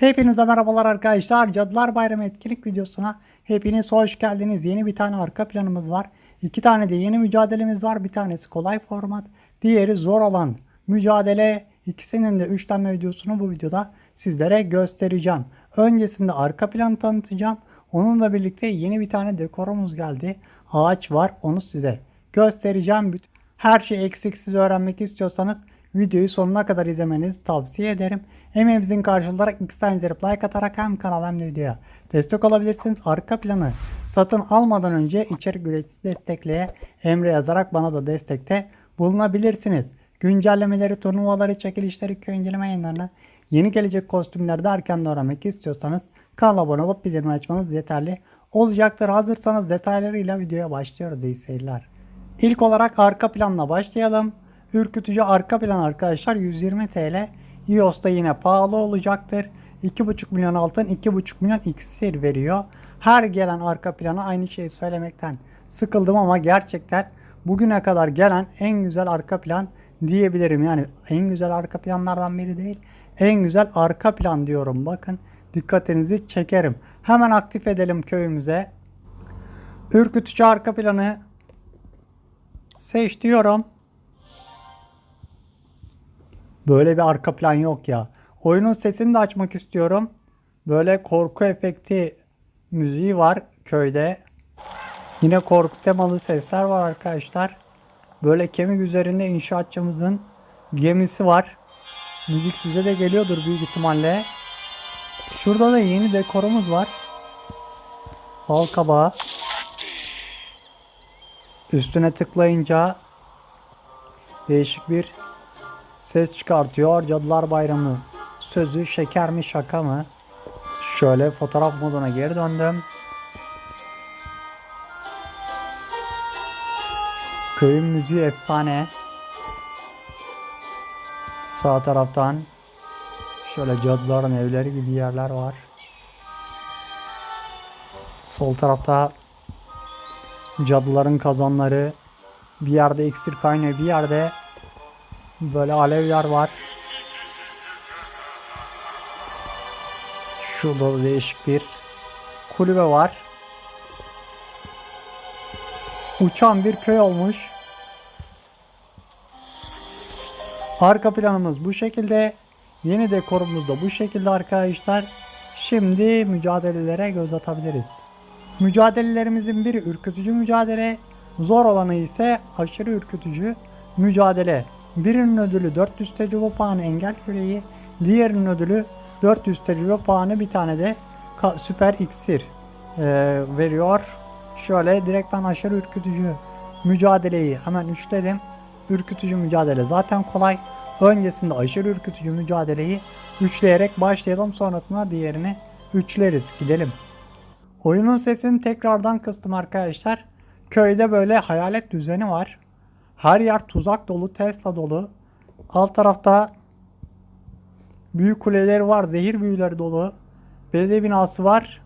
Hepinize merhabalar arkadaşlar. Cadılar Bayramı etkinlik videosuna hepiniz hoş geldiniz. Yeni bir tane arka planımız var. İki tane de yeni mücadelemiz var. Bir tanesi kolay format, diğeri zor olan mücadele. İkisinin de 3 tane videosunu bu videoda sizlere göstereceğim. Öncesinde arka planı tanıtacağım. Onunla birlikte yeni bir tane dekorumuz geldi. Ağaç var. Onu size göstereceğim. Her şeyi eksiksiz öğrenmek istiyorsanız videoyu sonuna kadar izlemenizi tavsiye ederim. Emeğimizin karşılığı olarak iki tane izleyip like atarak hem kanala hem de videoya destek olabilirsiniz. Arka planı satın almadan önce içerik üreticisi destekleye emre yazarak bana da destekte bulunabilirsiniz. Güncellemeleri, turnuvaları, çekilişleri, köy inceleme yayınlarını, yeni gelecek kostümleri de erkenden öğrenmek istiyorsanız kanala abone olup bildirim açmanız yeterli olacaktır. Hazırsanız detaylarıyla videoya başlıyoruz. İyi seyirler. İlk olarak arka planla başlayalım. Ürkütücü arka plan arkadaşlar 120 TL. iOS'ta yine pahalı olacaktır. 2,5 milyon altın 2,5 milyon iksir veriyor. Her gelen arka plana aynı şeyi söylemekten sıkıldım ama gerçekten bugüne kadar gelen en güzel arka plan diyebilirim. Yani en güzel arka planlardan biri değil. En güzel arka plan diyorum. Bakın dikkatinizi çekerim. Hemen aktif edelim köyümüze. Ürkütücü arka planı seç diyorum. Böyle bir arka plan yok ya. Oyunun sesini de açmak istiyorum. Böyle korku efekti müziği var köyde. Yine korku temalı sesler var arkadaşlar. Böyle kemik üzerinde inşaatçımızın gemisi var. Müzik size de geliyordur büyük ihtimalle. Şurada da yeni dekorumuz var. Bal kabağı. Üstüne tıklayınca değişik bir ses çıkartıyor. Cadılar Bayramı sözü şeker mi şaka mı? Şöyle fotoğraf moduna geri döndüm. Köyün müziği efsane. Sağ taraftan şöyle cadıların evleri gibi yerler var. Sol tarafta cadıların kazanları bir yerde iksir kaynıyor bir yerde böyle alevler var. Şurada da değişik bir kulübe var. Uçan bir köy olmuş. Arka planımız bu şekilde. Yeni dekorumuz da bu şekilde arkadaşlar. Şimdi mücadelelere göz atabiliriz. Mücadelelerimizin biri ürkütücü mücadele, zor olanı ise aşırı ürkütücü mücadele. Birinin ödülü 400 tecrübe puanı engel küreği, diğerinin ödülü 400 tecrübe puanı bir tane de süper iksir e, veriyor. Şöyle direkt ben aşırı ürkütücü mücadeleyi hemen üçledim. Ürkütücü mücadele zaten kolay. Öncesinde aşırı ürkütücü mücadeleyi üçleyerek başlayalım sonrasında diğerini üçleriz. Gidelim. Oyunun sesini tekrardan kıstım arkadaşlar. Köyde böyle hayalet düzeni var. Her yer tuzak dolu, Tesla dolu. Alt tarafta büyük kuleleri var, zehir büyüleri dolu. Belediye binası var.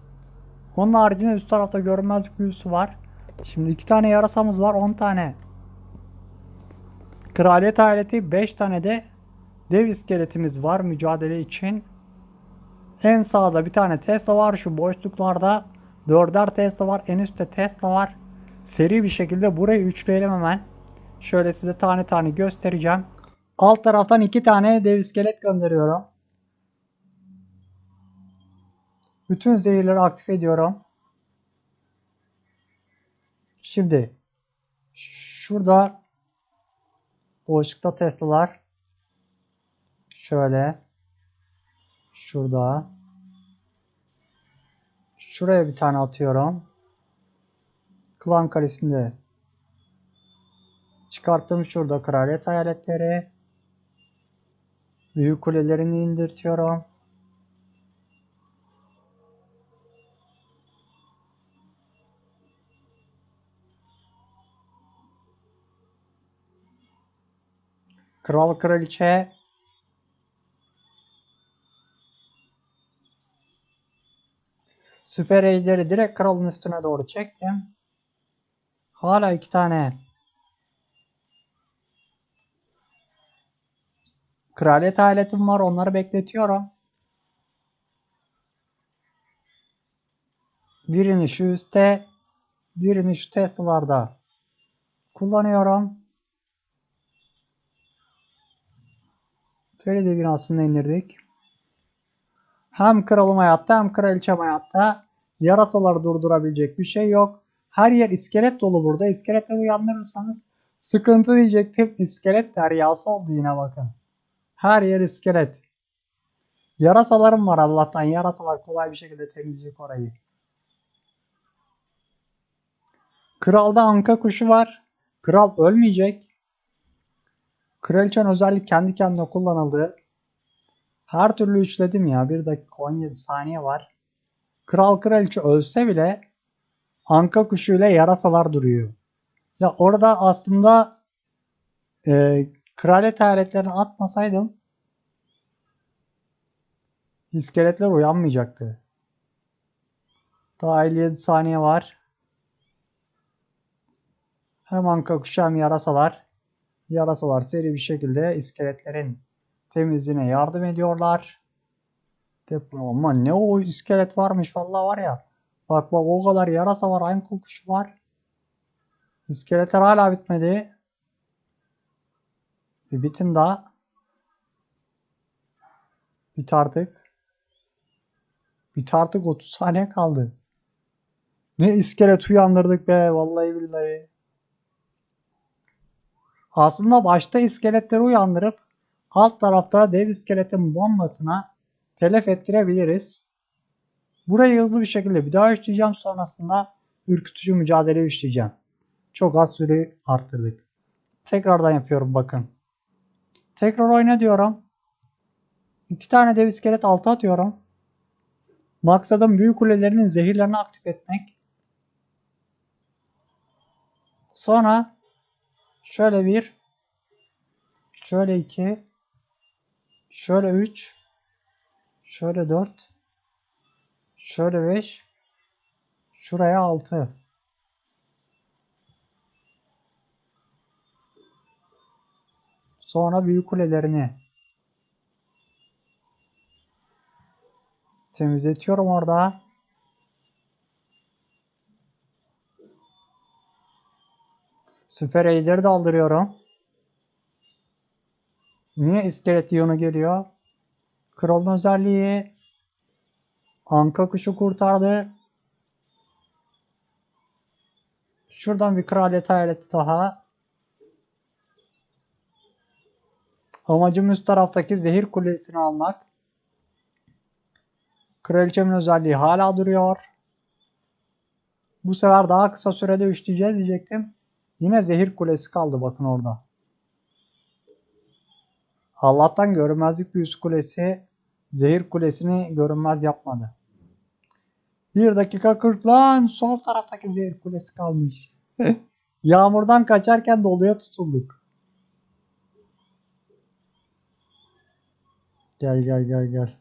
Onun haricinde üst tarafta görünmezlik büyüsü var. Şimdi iki tane yarasamız var, 10 tane. Kraliyet aleti 5 tane de dev iskeletimiz var mücadele için. En sağda bir tane Tesla var. Şu boşluklarda dörder Tesla var. En üstte Tesla var. Seri bir şekilde burayı üçleyelim hemen. Şöyle size tane tane göstereceğim. Alt taraftan iki tane dev iskelet gönderiyorum. Bütün zehirleri aktif ediyorum. Şimdi şurada boşlukta Tesla'lar. Şöyle. Şurada. Şuraya bir tane atıyorum. Klan karesinde çıkarttım şurada kraliyet hayaletleri. Büyük kulelerini indirtiyorum. Kral kraliçe Süper ejderi direkt kralın üstüne doğru çektim. Hala iki tane kraliyet aletim var. Onları bekletiyorum. Birini şu üstte, birini şu Tesla'larda kullanıyorum. Feride binasını indirdik. Hem kralım hayatta hem kraliçem hayatta. Yarasaları durdurabilecek bir şey yok. Her yer iskelet dolu burada. İskeletleri uyandırırsanız sıkıntı diyecektim. İskelet deryası oldu yine bakın. Her yer iskelet. Yarasalarım var Allah'tan. Yarasalar kolay bir şekilde temizleyecek orayı. Kralda anka kuşu var. Kral ölmeyecek. Kraliçen özellik kendi kendine kullanıldı. Her türlü üçledim ya. 1 dakika 17 saniye var. Kral kraliçe ölse bile anka kuşuyla yarasalar duruyor. Ya orada aslında e, kraliyet aletlerini atmasaydım iskeletler uyanmayacaktı. Daha 57 saniye var. Hem anka kuşu hem yarasalar. Yarasalar seri bir şekilde iskeletlerin temizliğine yardım ediyorlar. Ama ne o iskelet varmış vallahi var ya. Bak bak o kadar yarasa var, aynı kokuş var. İskeletler hala bitmedi. Bir bitin daha. Bit artık. Bit artık 30 saniye kaldı. Ne iskelet uyandırdık be vallahi billahi. Aslında başta iskeletleri uyandırıp alt tarafta dev iskeletin bombasına telef ettirebiliriz. Burayı hızlı bir şekilde bir daha işleyeceğim. Sonrasında ürkütücü mücadele işleyeceğim. Çok az süre arttırdık. Tekrardan yapıyorum bakın. Tekrar oyna diyorum. İki tane dev iskelet altı atıyorum. Maksadım büyük kulelerinin zehirlerini aktif etmek. Sonra şöyle bir şöyle iki şöyle üç şöyle dört şöyle beş şuraya altı sonra büyük kulelerini temizletiyorum orada. Süper ejderi de aldırıyorum. Niye iskelet iyonu geliyor? Kralın özelliği Anka kuşu kurtardı. Şuradan bir kraliyet hayaleti daha. Amacım üst taraftaki zehir kulesini almak. Kraliçemin özelliği hala duruyor. Bu sefer daha kısa sürede üçleyeceğiz diyecektim. Yine zehir kulesi kaldı bakın orada. Allah'tan görünmezlik büyüsü kulesi zehir kulesini görünmez yapmadı. 1 dakika 40 lan sol taraftaki zehir kulesi kalmış. Yağmurdan kaçarken doluya tutulduk. Gel gel gel gel.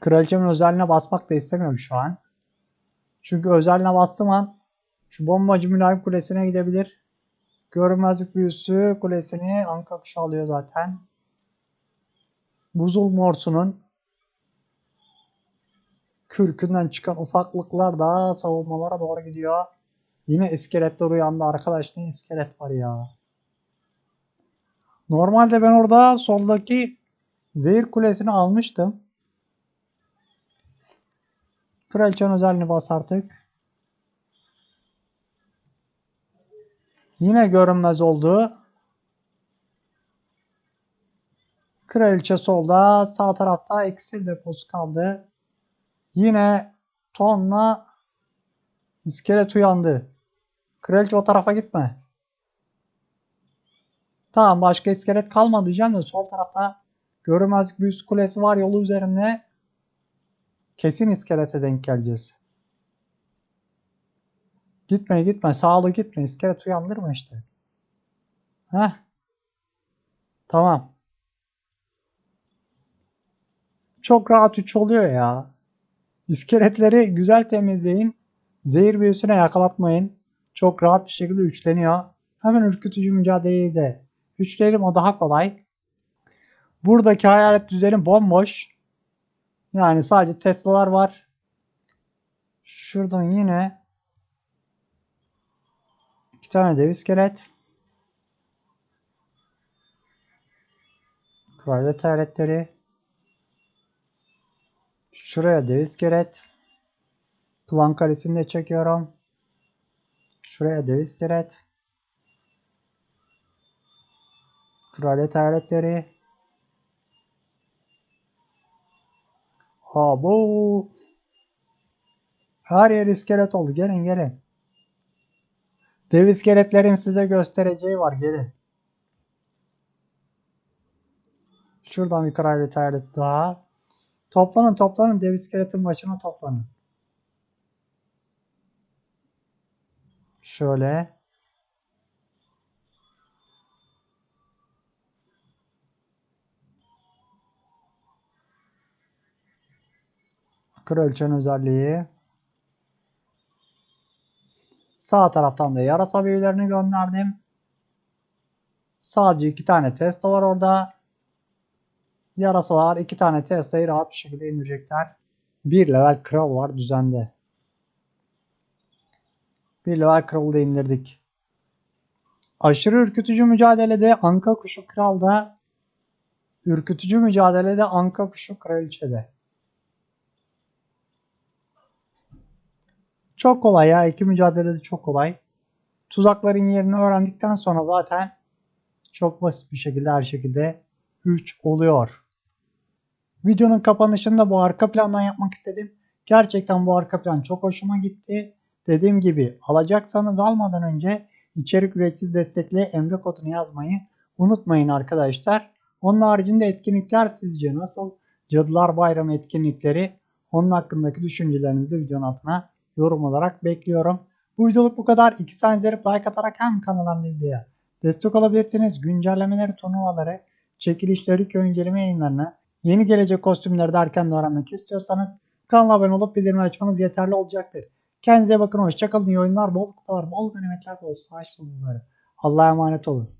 Kraliçemin özelliğine basmak da istemiyorum şu an. Çünkü özelliğine bastığım an şu bombacı mülayim kulesine gidebilir. Görünmezlik büyüsü kulesini anka kuşu alıyor zaten. Buzul morsunun kürkünden çıkan ufaklıklar da savunmalara doğru gidiyor. Yine iskeletler uyandı arkadaş. Ne iskelet var ya. Normalde ben orada soldaki zehir kulesini almıştım. Kraliçenin özelliğini bas artık. Yine görünmez oldu. Kraliçe solda. Sağ tarafta iksir deposu kaldı. Yine tonla iskelet uyandı. Kraliçe o tarafa gitme. Tamam başka iskelet kalmadı diyeceğim de sol tarafta görünmezlik büyüsü kulesi var yolu üzerinde. Kesin iskelete denk geleceğiz. Gitme gitme sağlı gitme iskelet uyandırma işte. Heh. Tamam. Çok rahat 3 oluyor ya. İskeletleri güzel temizleyin. Zehir büyüsüne yakalatmayın. Çok rahat bir şekilde üçleniyor. Hemen ürkütücü mücadeleyi de üçleyelim o daha kolay. Buradaki hayalet düzeni bomboş. Yani sadece Tesla'lar var. Şuradan yine iki tane dev iskelet. Kraliyet hayaletleri. Şuraya dev iskelet. Plan kalesini de çekiyorum. Şuraya dev iskelet. Kraliyet hayaletleri. Abo. Her yer iskelet oldu. Gelin gelin. Dev iskeletlerin size göstereceği var. Gelin. Şuradan bir kraliyet hayalet daha. Toplanın toplanın. Dev iskeletin başına toplanın. Şöyle. Kraliçenin özelliği. Sağ taraftan da yarasa büyülerini gönderdim. Sadece iki tane Tesla var orada. Yarasalar iki tane Tesla'yı rahat bir şekilde indirecekler. Bir level kral var düzende. Bir level kralı da indirdik. Aşırı ürkütücü mücadelede Anka Kuşu Kral'da ürkütücü mücadelede Anka Kuşu Kraliçe'de. Çok kolay ya. İki mücadelede çok kolay. Tuzakların yerini öğrendikten sonra zaten çok basit bir şekilde her şekilde 3 oluyor. Videonun kapanışında bu arka plandan yapmak istedim. Gerçekten bu arka plan çok hoşuma gitti. Dediğim gibi alacaksanız almadan önce içerik üreticisi destekli emre kodunu yazmayı unutmayın arkadaşlar. Onun haricinde etkinlikler sizce nasıl? Cadılar Bayramı etkinlikleri onun hakkındaki düşüncelerinizi videonun altına yorum olarak bekliyorum. Bu videoluk bu kadar. İki saniye like atarak hem kanala hem de videoya destek olabilirsiniz. Güncellemeleri, turnuvaları, çekilişleri, köy inceleme yayınlarını, yeni gelecek kostümleri de erken öğrenmek istiyorsanız kanala abone olup bildirim açmanız yeterli olacaktır. Kendinize bakın. Hoşçakalın. İyi oyunlar, bol kupalar, bol ganimetler, bol savaş yıldızları. Allah'a emanet olun.